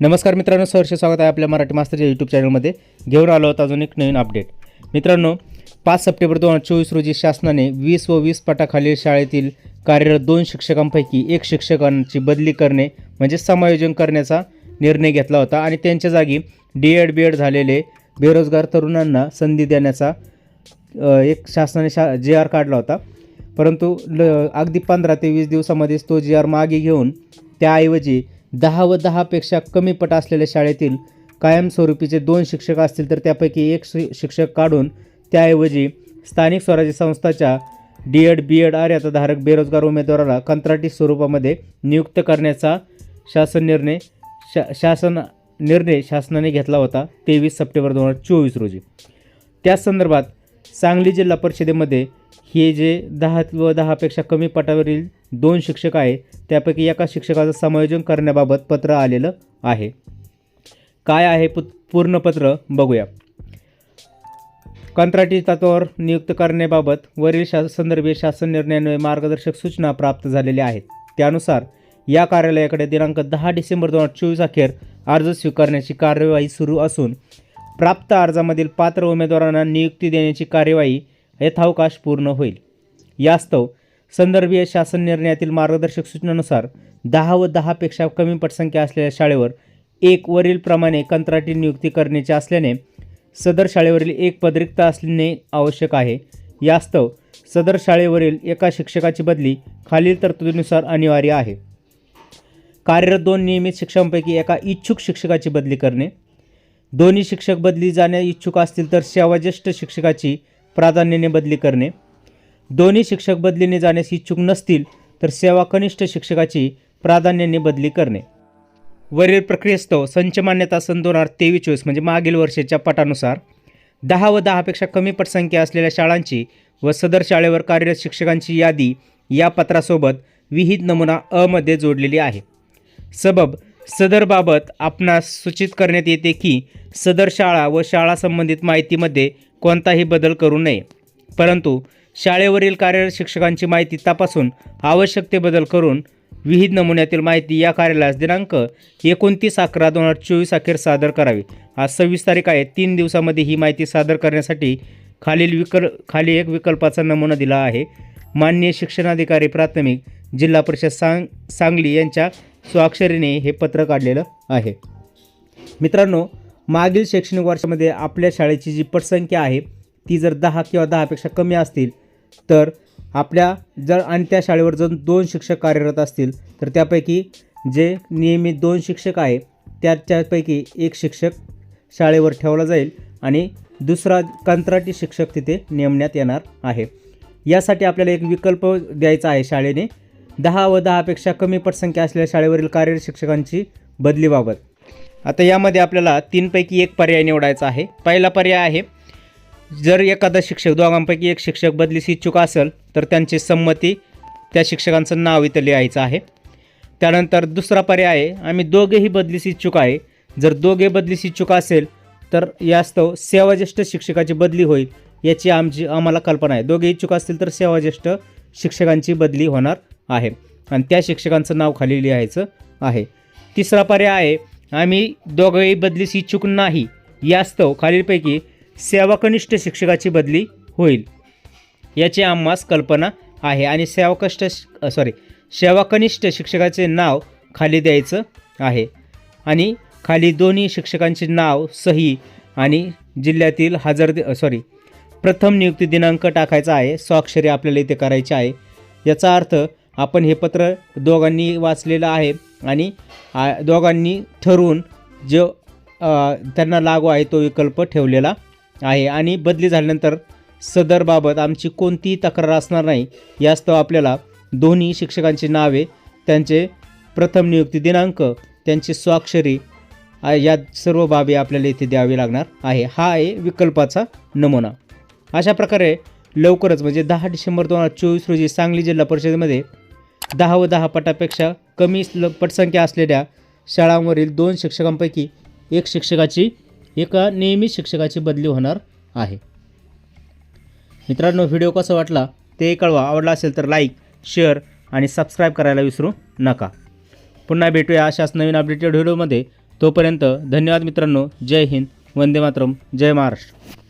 नमस्कार मित्रांनो सहर्ष स्वागत आहे आपल्या मराठी मास्तरच्या यूट्यूब चॅनलमध्ये घेऊन आलो आहोत अजून एक नवीन अपडेट मित्रांनो पाच सप्टेंबर दोन हजार चोवीस रोजी शासनाने वीस व वीस पटाखालील शाळेतील कार्यरत दोन शिक्षकांपैकी एक शिक्षकांची बदली करणे म्हणजे समायोजन करण्याचा निर्णय घेतला होता आणि त्यांच्या जागी डी एड बी एड झालेले बेरोजगार तरुणांना संधी देण्याचा एक शासनाने शा जे आर काढला होता. परंतु ल अगदी पंधरा ते वीस दिवसामध्येच तो जी आर मागे घेऊन त्याऐवजी दहा व दहापेक्षा कमी पट असलेल्या शाळेतील कायमस्वरूपीचे दोन शिक्षक असतील तर त्यापैकी एक शिक्षक काढून त्याऐवजी स्थानिक स्वराज्य संस्थाच्या डी एड बी एड अर्हताधारक बेरोजगार उमेदवाराला कंत्राटी स्वरूपामध्ये नियुक्त करण्याचा शासन निर्णय शा शासन निर्णय शासनाने घेतला होता तेवीस सप्टेंबर दोन हजार चोवीस रोजी. त्याच संदर्भात सांगली जिल्हा परिषदेमध्ये हे जे दहा व दहापेक्षा कमी पटावरील दोन शिक्षक आहे त्यापैकी एका शिक्षकाचं समायोजन करण्याबाबत पत्र आलेलं आहे. काय आहे पु पूर्ण पत्र बघूया. कंत्राटी तत्वावर नियुक्त करण्याबाबत वरील शा संदर्भे शासन निर्णयान्वये मार्गदर्शक सूचना प्राप्त झालेल्या आहेत. त्यानुसार या कार्यालयाकडे दिनांक दहा डिसेंबर दोन हजार चोवीस अखेर अर्ज स्वीकारण्याची कार्यवाही सुरू असून प्राप्त अर्जामधील पात्र उमेदवारांना नियुक्ती देण्याची कार्यवाही यथावकाश पूर्ण होईल. यास्तव संदर्भीय शासन निर्णयातील मार्गदर्शक सूचनानुसार दहा व दहापेक्षा कमी पटसंख्या असलेल्या शाळेवर एक वरीलप्रमाणे कंत्राटी नियुक्ती करण्याची असल्याने सदर शाळेवरील एक पद रिक्त असणे आवश्यक आहे. यास्तव सदर शाळेवरील एका शिक्षकाची बदली खालील तरतुदीनुसार अनिवार्य आहे. कार्यरत दोन नियमित शिक्षकांपैकी एका इच्छुक शिक्षकाची बदली करणे. दोन्ही शिक्षक बदली जाण्या इच्छुक असतील तर सेवाज्येष्ठ शिक्षकाची प्राधान्याने बदली करणे. दोन्ही शिक्षक बदलीने जाण्यास इच्छुक नसतील तर सेवा कनिष्ठ शिक्षकाची प्राधान्याने बदली करणे. वरील प्रक्रियेस्तव संच मान्यता सन दोन हजार तेवीस चोवीस म्हणजे मागील वर्षाच्या पटानुसार दहा व दहापेक्षा कमी पटसंख्या असलेल्या शाळांची व सदर शाळेवर कार्यरत शिक्षकांची यादी या पत्रासोबत विहित नमुना अमध्ये जोडलेली आहे. सबब सदरबाबत आपणास सूचित करण्यात येते की सदर शाळा व शाळा संबंधित माहितीमध्ये कोणताही बदल करू नये. परंतु शाळेवरील कार्यरत शिक्षकांची माहिती तपासून आवश्यक ते बदल करून विहित नमुन्यातील माहिती या कार्यालयास दिनांक एकोणतीस अकरा दोन हजार चोवीस अखेर सादर करावी. आज सव्वीस तारीख आहे. तीन दिवसामध्ये ही माहिती सादर करण्यासाठी खालील विकल खाली एक विकल्पाचा नमुना दिला आहे. मान्य शिक्षणाधिकारी प्राथमिक जिल्हा परिषद सांग सांगली यांच्या स्वाक्षरीने हे पत्र काढलेलं आहे. मित्रांनो मागील शैक्षणिक वर्षामध्ये आपल्या शाळेची जी पटसंख्या आहे ती जर दहा किंवा दहापेक्षा कमी असतील तर आपल्या जर आणि त्या शाळेवर जर दोन शिक्षक कार्यरत असतील तर त्यापैकी जे नियमित दोन शिक्षक आहे त्याच्यापैकी एक शिक्षक शाळेवर ठेवला जाईल आणि दुसरा कंत्राटी शिक्षक तिथे नेमण्यात येणार आहे. यासाठी आपल्याला एक विकल्प द्यायचा आहे शाळेने दहा व दहापेक्षा कमी पटसंख्या असलेल्या शाळेवरील कार्यरत शिक्षकांची बदलीबाबत आता यामध्ये आपल्याला तीनपैकी एक पर्याय निवडायचा आहे. पहिला पर्याय आहे जर एखादा शिक्षक दोघांपैकी एक शिक्षक बदलीस इच्छुक असेल तर त्यांची संमती त्या शिक्षकांचं नाव इथं लिहायचं आहे. त्यानंतर दुसरा पर्याय आहे आम्ही दोघेही बदलीस इच्छुक आहे. जर दोघे बदलीस इच्छुक असेल तर यास्तव सेवाज्येष्ठ शिक्षकाची बदली होईल. याची आमची आम्हाला कल्पना आहे. दोघे इच्छुक असतील तर सेवाज्येष्ठ शिक्षकांची बदली होणार आहे. आणि त्या शिक्षकांचं नाव खाली लिहायचं आहे. तिसरा पर्याय आहे आम्ही दोघेही बदलीस इच्छुक नाही. यास्तव खालीलपैकी सेवाकनिष्ठ शिक्षकाची बदली होईल. याची आम्हास कल्पना आहे. आणि सेवाकष्ट सॉरी सेवाकनिष्ठ शिक्षकाचे नाव खाली द्यायचं आहे. आणि खाली दोन्ही शिक्षकांचे नाव सही आणि जिल्ह्यातील हजर सॉरी प्रथम नियुक्ती दिनांक टाकायचा आहे. स्वाक्षरी आपल्याला इथे करायची आहे. याचा अर्थ आपण हे पत्र दोघांनी वाचलेलं आहे आणि दोघांनी ठरवून जो त्यांना लागू आहे तो विकल्प ठेवलेला आहे. आणि बदली झाल्यानंतर सदरबाबत आमची कोणतीही तक्रार असणार नाही. यास्तव आपल्याला दोन्ही शिक्षकांची नावे त्यांचे प्रथम नियुक्ती दिनांक त्यांची स्वाक्षरी या सर्व बाबी आपल्याला इथे द्यावी लागणार आहे. हा आहे विकल्पाचा नमुना. अशा प्रकारे लवकरच म्हणजे दहा डिसेंबर दोन हजार चोवीस रोजी सांगली जिल्हा परिषदेमध्ये दहा व दहा पटापेक्षा कमी ल- पटसंख्या असलेल्या शाळांवरील दोन शिक्षकांपैकी एक शिक्षकाची एका नियमित शिक्षकाची बदली होणार आहे. मित्रांनो व्हिडिओ कसा वाटला ते कळवा. आवडला असेल तर लाईक शेअर आणि सबस्क्राईब करायला विसरू नका. पुन्हा भेटूया अशाच नवीन अपडेटेड व्हिडिओमध्ये. तोपर्यंत धन्यवाद मित्रांनो. जय हिंद. वंदे मातरम. जय महाराष्ट्र.